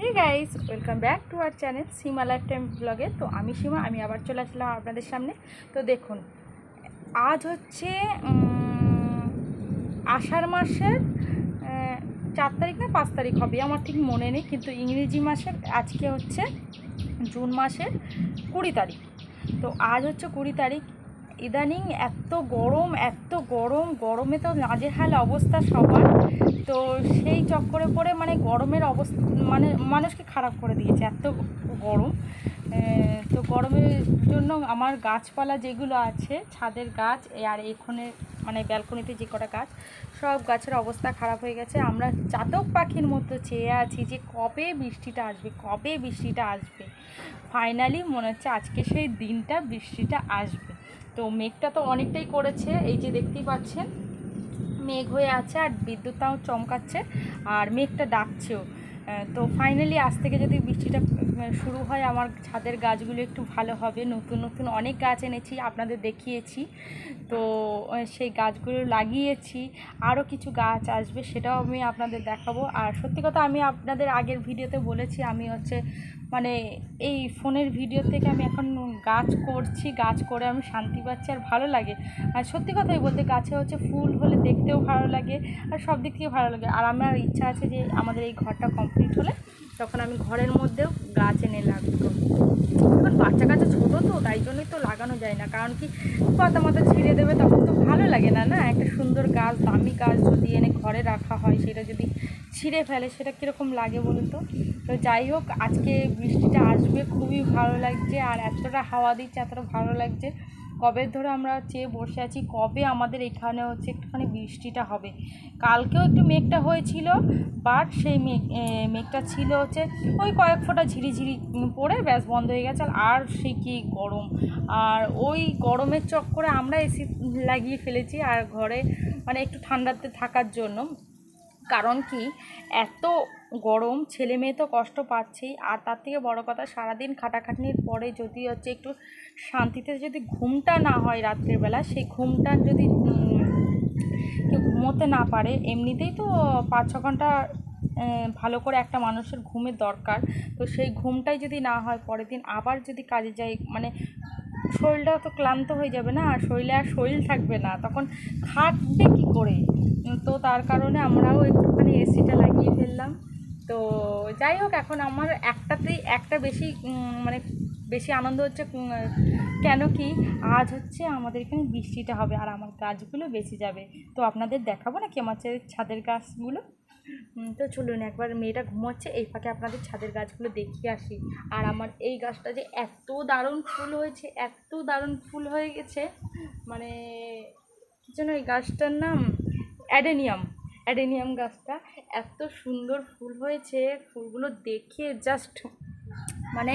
Hey guys welcome back to our channel Seema life time ব্লগে তো আমি সীমা, আমি আবার চলে আসলাম আপনাদের সামনে। তো দেখুন, আজ হচ্ছে আষাঢ় মাসের চার তারিখ না, পাঁচ তারিখ হবে, আমার ঠিক মনে নেই, কিন্তু ইংরেজি মাসের, আজকে হচ্ছে জুন মাসের কুড়ি তারিখ। তো আজ হচ্ছে কুড়ি তারিখ ইদানিং এত গরম এত গরম, গরমে তো নাজেহাল অবস্থা সবার। তো সেই চক্করে পড়ে মানে গরমের অবস্থা মানে মানুষকে খারাপ করে দিয়েছে এত গরম। তো গরমের জন্য আমার গাছপালা যেগুলো আছে, ছাদের গাছ আর এখানে মানে ব্যালকনিতে যে কটা গাছ, সব গাছের অবস্থা খারাপ হয়ে গেছে। আমরা চাতক পাখির মতো চেয়ে আছি যে কবে বৃষ্টিটা আসবে, কবে বৃষ্টিটা আসবে। ফাইনালি মনে হচ্ছে আজকে সেই দিনটা বৃষ্টিটা আসবে। তো মেঘটা তো অনেকটাই করেছে, এই যে দেখতেই পাচ্ছেন। মেঘ হয়ে আছে আর বিদ্যুৎটাও চমকাচ্ছে আর মেঘটা ডাকছেও। তো ফাইনালি আজ থেকে যদি বৃষ্টিটা শুরু হয় আমার ছাদের গাছগুলো একটু ভালো হবে। নতুন নতুন অনেক গাছ এনেছি, আপনাদের দেখিয়েছি। তো সেই গাছগুলো লাগিয়েছি। আরও কিছু গাছ আসবে সেটাও আমি আপনাদের দেখাবো। আর সত্যি কথা আমি আপনাদের আগের ভিডিওতে বলেছি, আমি হচ্ছে মানে এই ফোনের ভিডিও থেকে আমি এখন গাছ করছি, গাছ করে আমি শান্তি পাচ্ছি আর ভালো লাগে। আর সত্যি কথাই বলতে গাছে হচ্ছে ফুল হলে দেখতেও ভালো লাগে আর সব দিক থেকে ভালো লাগে। আর আমার ইচ্ছা আছে যে আমাদের এই ঘরটা কমপ্লিট হলে তখন আমি ঘরের মধ্যেও গাছ এনে লাগবো। এখন বাচ্চা কাচ্চা ছোটো তো, তাই জন্যই তো লাগানো যায় না। কারণ কি পাতা মাথা ছিঁড়ে দেবে তখন তো ভালো লাগে না না? একটা সুন্দর গাছ, দামি গাছ ঘরে রাখা হয়, সেটা যদি ছিঁড়ে ফেলে, সেটা কীরকম লাগে বলুন তো? তো যাই হোক, আজকে বৃষ্টিটা আসবে, খুবই ভালো লাগছে, আর এতটা হাওয়া দিচ্ছে, এতটা ভালো লাগছে। কবে ধরে আমরা চেয়ে বসে আছি, কবে আমাদের এখানে হচ্ছে একটুখানি বৃষ্টিটা হবে। কালকেও একটু মেঘটা হয়েছিল বাট সেই মেঘ মেঘটা ছিল হচ্ছে ওই কয়েক ফোঁটা ঝিরিঝিরি পড়ে ব্যাস বন্ধ হয়ে গেছে, আর সে কি গরম। আর ওই গরমের চক্করে আমরা এসি লাগিয়ে ফেলেছি আর ঘরে মানে একটু ঠান্ডাতে থাকার জন্য। কারণ কি, এত গরম, ছেলে মেয়ে তো কষ্ট পাচ্ছেই। আর তার থেকে বড় কথা, সারাদিন খাটাখাটনির পরে যদি হচ্ছে একটু শান্তিতে যদি ঘুমটা না হয় রাত্রের বেলা, সেই ঘুমটা যদি কেউ ঘুমোতে না পারে, এমনিতেই তো পাঁচ ছ ঘণ্টা ভালো করে একটা মানুষের ঘুমের দরকার। তো সেই ঘুমটাই যদি না হয়, পরের দিন আবার যদি কাজে যাই মানে শরীরটা তো ক্লান্ত হয়ে যাবে না, আর শরীরে আর শরীর থাকবে না, তখন খাটবে কী করে? তো তার কারণে আমরাও একটুখানি এসিটা লাগিয়ে ফেললাম। তো যাই হোক, এখন আমার একটাতেই একটা বেশি মানে বেশি আনন্দ হচ্ছে কেন কি? আজ হচ্ছে আমাদের এখানে বৃষ্টিটা হবে আর আমার গাছগুলো বেঁচে যাবে। তো আপনাদের দেখাবো নাকি আমার ছাদের গাছগুলো? তো চলুন একবার মেয়েটা ঘুমোচ্ছে, এই ফাঁকে আপনাদের ছাদের গাছগুলো দেখিয়ে আসি। আর আমার এই গাছটা যে এত দারুণ ফুল হয়েছে, এত দারুণ ফুল হয়ে গেছে মানে কি যেন এই গাছটার নাম? অ্যাডেনিয়াম। অ্যাডেনিয়াম গাছটা এত সুন্দর ফুল হয়েছে ফুলগুলো দেখে জাস্ট মানে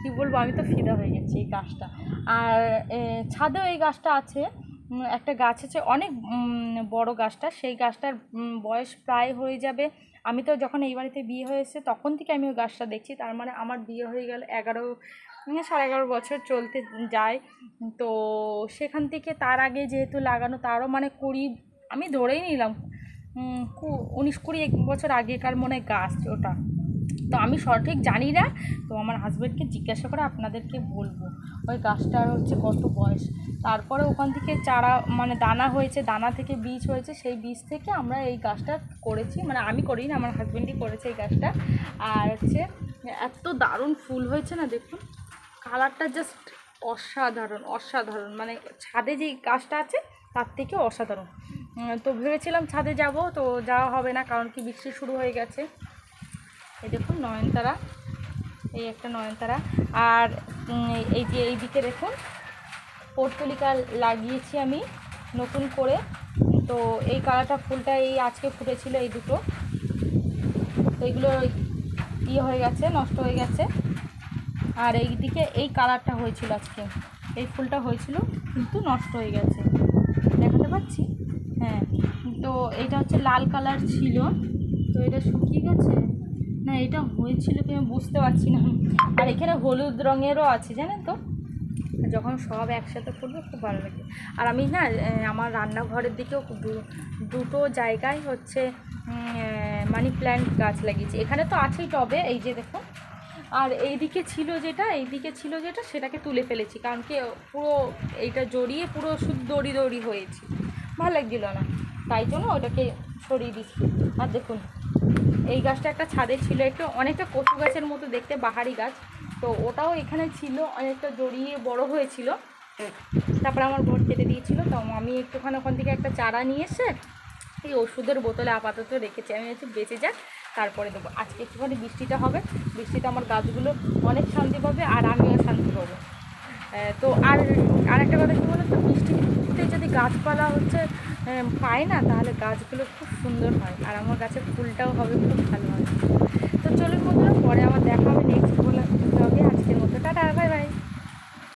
কি বলব আমি তো ফিদা হয়ে গেছি এই গাছটা। আর ছাদেও এই গাছটা আছে। একটা গাছ আছে অনেক বড় গাছটা। সেই গাছটার বয়স প্রায় হয়ে যাবে। আমি তো যখন এই বাড়িতে বিয়ে হয়েছে তখন থেকে আমি ওই গাছটা দেখছি। তার মানে আমার বিয়ে হয়ে গেল এগারো উম, সাড়ে এগারো বছর চলতে যায়। তো সেখান থেকে তার আগে যেহেতু লাগানো তারও মানে কুড়ি আমি ধরেই নিলাম। উনিশ কুড়ি বছর আগেকার মনে গাছ ওটা। তো আমি সঠিক জানি না, তো আমার হাজব্যান্ডকে জিজ্ঞাসা করে আপনাদেরকে বলব। ওই গাছটার হচ্ছে কত বয়স। তারপরে ওখান থেকে চারা মানে দানা হয়েছে, দানা থেকে বীজ হয়েছে, সেই বীজ থেকে আমরা এই গাছটা করেছি। মানে আমি করি না আমার হাজব্যান্ডই করেছে এই গাছটা। আর হচ্ছে, এত দারুণ ফুল হয়েছে না দেখুন। কালারটা জাস্ট অসাধারণ অসাধারণ। মানে ছাদে যে গাছটা আছে, তার থেকে অসাধারণ। তো ভেবেছিলাম ছাদে যাব, তো যাওয়া হবে না, কারণ কি বৃষ্টি শুরু হয়ে গেছে। এই দেখুন নয়নতারা, এই একটা নয়নতারা। আর এই যে এই দিকে দেখুন পর্তুলিকা লাগিয়েছি আমি নতুন করে। তো এই কালারটা ফুলটা এই আজকে ফুটেছিল এই দুটো। তো এগুলো ইয়ে হয়ে গেছে, নষ্ট হয়ে গেছে। আর এই দিকে এই কালারটা হয়েছিল আজকে। এই ফুলটা হয়েছিল, কিন্তু নষ্ট হয়ে গেছে। দেখাতে পাচ্ছি? হ্যাঁ তো এটা হচ্ছে লাল কালার ছিল। তো এটা শুকিয়ে গেছে? না, এটা হয়েছিল কি আমি বুঝতে পারছি না। আর এখানে হলুদ রঙেরও আছে, জানেন তো? যখন সব একসাথে ফুটবে, খুব ভালো লাগবে আর আমি না আমার রান্নাঘরের দিকেও দুটো জায়গায় হচ্ছে মানি প্ল্যান্ট গাছ লাগিয়েছি। এখানে তো আছেই টবে, এই যে দেখুন। আর এইদিকে ছিল যেটা, এইদিকে ছিল যেটা, সেটাকে তুলে ফেলেছি। কারণ কি, পুরো এইটা জড়িয়ে পুরো শুধু দড়ি দড়ি হয়েছে। ভালো লাগছিল না। তাই জন্য ওটাকে সরিয়ে দিচ্ছি। আর দেখুন, এই গাছটা একটা ছাদে ছিল একটু, অনেকটা কচু গাছের মতো দেখতে, বাহারি গাছ। তো ওটাও এখানে ছিল, অনেকটা জড়িয়ে বড় হয়েছিল। তারপরে আমার ঘর কেটে দিয়েছিল। তো আমি একটুখানি ওখান থেকে একটা চারা নিয়ে এসে এই ওষুধের বোতলে আপাতত রেখেছি। আমি হচ্ছে বেঁচে যাক, তারপরে দেবো। আজকে একটুখানি বৃষ্টিটা হবে। বৃষ্টিতে আমার গাছগুলো অনেক শান্তি পাবে আর আমিও শান্তি পাবো। তো আর আর একটা কথা কী বলতো তো? বৃষ্টিতে যদি গাছপালা হচ্ছে পায় না, তাহলে গাছগুলো খুব সুন্দর হয়। আর আমার গাছের ফুলটাও হবে খুব ভালো হয় তো চলুন বন্ধুরা, পরে আমার দেখা হবে নেক্সট ব্লগে আজকের মতো টাটা বাই বাই